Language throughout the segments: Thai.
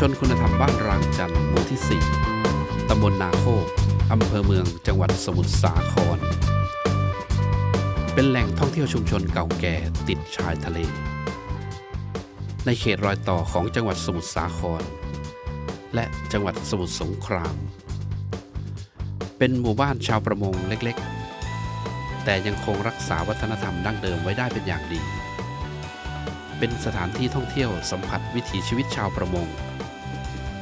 ชนคุณธรรมบ้านรางจันหมู่ที่ 4 ตำบลนาโคกอำเภอเมืองจังหวัดสมุทรสาคร เป็นแหล่งท่องเที่ยวชุมชนเก่าแก่ติดชายทะเล ในเขตรอยต่อของจังหวัดสมุทรสาคร และจังหวัดสมุทรสงคราม เป็นหมู่บ้านชาวประมงเล็กๆ แต่ยังคงรักษาวัฒนธรรมดั้งเดิมไว้ได้เป็นอย่างดีเป็นสถานที่ท่องเที่ยวสัมผัสวิถีชีวิตชาวประมง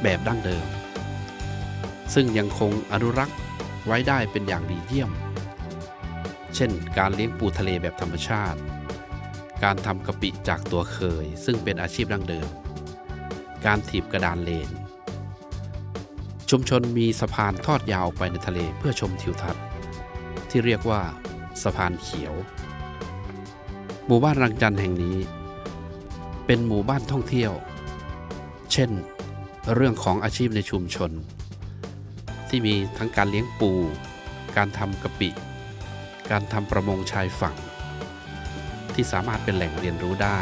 แบบดั้งเดิม ซึ่งยังคงอนุรักษ์ไว้ได้เป็นอย่างดีเยี่ยม เช่น การเลี้ยงปูทะเลแบบธรรมชาติ การทำกะปิจากตัวเคย ซึ่งเป็นอาชีพดั้งเดิม การถีบกระดานเลน ชุมชนมีสะพานทอดยาวไปในทะเลเพื่อชมทิวทัศน์ ที่เรียกว่าสะพานเขียว หมู่บ้านรังจันแห่งนี้ เป็นหมู่บ้านท่องเที่ยว เช่น เรื่องของอาชีพในชุมชน ที่มีทั้งการเลี้ยงปู การทำกะปิ การทำประมงชายฝั่ง ที่สามารถเป็นแหล่งเรียนรู้ได้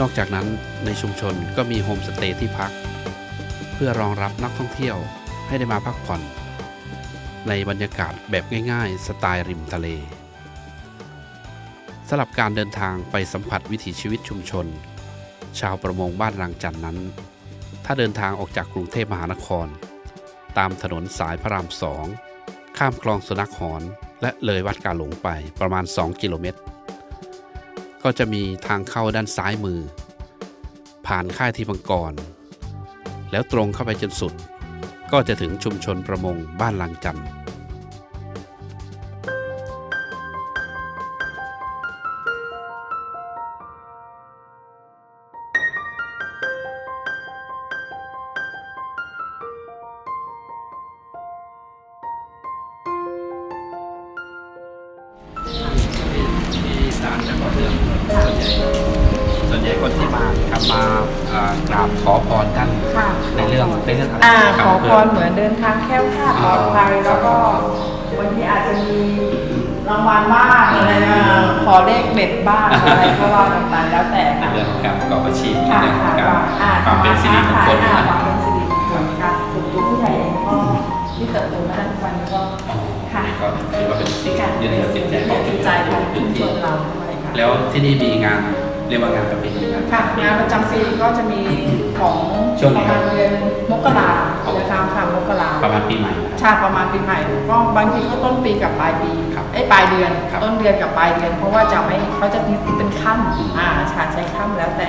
นอกจากนั้นในชุมชนก็มีโฮมสเตย์ที่พัก เพื่อรองรับนักท่องเที่ยวให้ได้มาพักผ่อน ในบรรยากาศแบบง่ายๆ สไตล์ริมทะเลสำหรับการเดินทางไปสัมผัสวิถีชีวิตชุมชนชาวประมงบ้านรังจันนั้น ถ้าเดินทางออกจากกรุงเทพมหานคร ตามถนนสายพระรามสองข้ามคลองสุนัขหอน และเลยวัดกาหลงไปประมาณ 2 กิโลเมตร ก็จะมีทางเข้าด้านซ้ายมือ ผ่านค่ายที่บังกร แล้วตรงเข้าไปจนสุด ก็จะถึงชุมชนประมงบ้านลังจันทร์ ที่ศาลจังหวัดเรื่องส่วนใหญ่คนที่มาครับมากราบขอพรท่านค่ะในเรื่องในเรื่องอะไรอ่าคขบอพเพื่รเหมือนเดินทางแคล้วคลาดปลอดภัยแล้วก็วันที่อาจจะมีรางวัลบ้างอะไรนะขอเลขเด็ดบ้างอะไรก็ว่ากันไปแล้วแต่ในค่ะ เรื่องของการประกอบอาชีพในค่ะเรื่องของการอ่ความเป็นสิริมงคลอ่านะ ที่เติบโตมาได้ทุกวันนี้ก็ค่ะก็ถือว่าเป็นสิ่งการยึดเหนี่ยวจิตใจของจิตใจของชุมชนเราด้วยค่ะแล้วที่นี่มีงานเรียกว่างานประเพณีงานค่ะงานประจำปีก็จะมีของช่วงไหนประครัมาบณเดือนมกรานะคะค่ะมกราประมาณปีใหม่นะครับชาประมาณปีใหม่ก็บางทีก็ต้นปีกับปลายปีครับไอ้ยปลายเดือนครับต้นเดือนกับปลายเดือน เพราะว่าจะไม่เขาจะมีเป็นขั้นอ่าชาใช้ขั้นแล้วแต่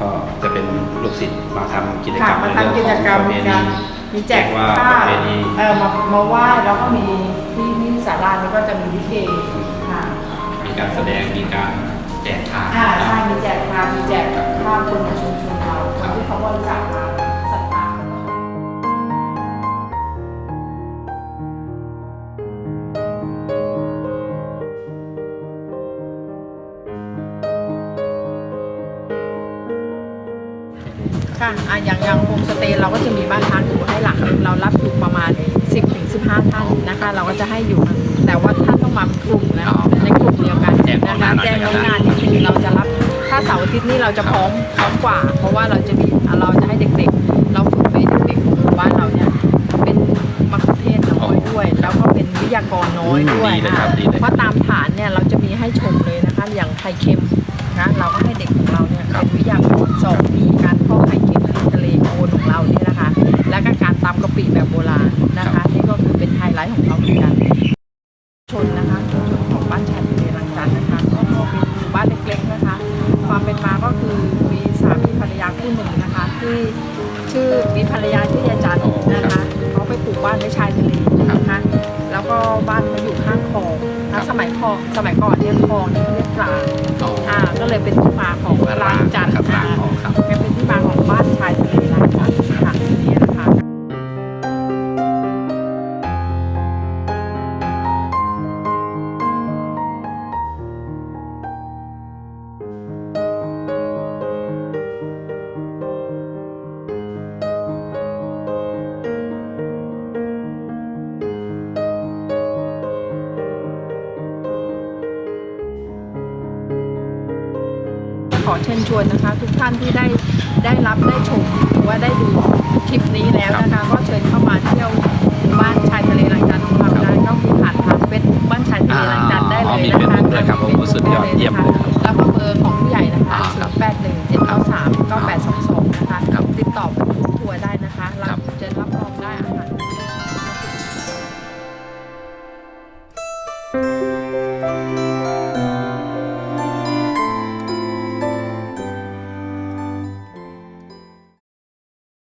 ก็จะเป็นลูกศิษย์มาทำกิจกรค่ะรมมาในเรื่องทำกิจกรรมของประเพณีกัน มีแจกเรียว่าข้าปวระเพณี เออมามาไหว้แล้วก็มีที่ที่ศาลานี่ก็จะมีลิเกค่ะมีการแสดงมีการแจกทานอ่านะใช่มีแจกข้าวมีแจกข้าวคนในชุมชนเราคนที่เขาบริจาคมา ค่ะอะอย่างอย่างโฮมสเตย์เราก็จะมีบ้านพักอยู่ให้หลักหนึ่งเรารับอยู่ประมาณ 10ถึง15 ท่านนะคะ เราก็จะให้อยู่กันแต่ว่าท่านต้องมาเป็นกลุ่มแล้วในกลุ่มเดียวกันแจ้งล่วงหนะน้าคะหน่อยแจ้งล่วงหนะน้านิดนึงเราจะรับถ้าเสาร์อาทิตย์นี้เราจะพร้อมพร้อมกว่า เพราะว่าเราจะมีเราจะให้เด็กๆ เราฝึกให้เด็กๆของหมู่บ้านเราเนี่ยเป็นมัคคุเทศก์น้อยด้วย แล้วก็เป็นวิทยากรน้อยด้วยดีเลยครับอะดีเลย เพราะตามฐานเนี่ยเราจะมีให้ชมเลยนะคะอย่างไข่เค็ม นะเราก็ให้เด็กของเราเนี่ยเป็นวิทยากรสอนมีการทอดไข่เค็มในทะเลโคนของเราเนี่ยนะคะ แล้วก็การตำกะปิแบบโบราณนะคะนี่ก็คือเป็นไฮไลท์ของเราเหมือนกันชนนะคะชุมชนของบ้านชายทะเลรังจันทร์นะคะก็เป็นหมู่บ้านเล็กๆนะคะ ความเป็นมาก็คือมีสามีภรรยาคู่หนึ่งนะคะ ที่ชื่อมีภรรยาชื่อยายจันทร์นะคะเขาไปปลูกบ้านไว้ชายทะเลนะคะแล้วก็บ้านเขาอยู่ข้างคลองนะสมัยคลองสมัยก่อนเนี่ยคลองนี่เขาเรียกปลา อ่ อเชิญชวนนะคะ ทุกท่านที่ได้ได้รับได้ชมหรือว่าได้ดูคลิปนี้แล้วนะคะ ก็เชิญเข้ามาเที่ยวบ้านชายทะเลหลังจันทร์ของเราไก็มีผ่านทางเฟซนบ้านชายทะเลหลังจันทร์ได้เลยนะคะมีเฟซบุ๊กด้วครับผมสุดยอดเยี่ยมแล้วก็เบอร์ของผู้ใหญ่นะคะ0817939822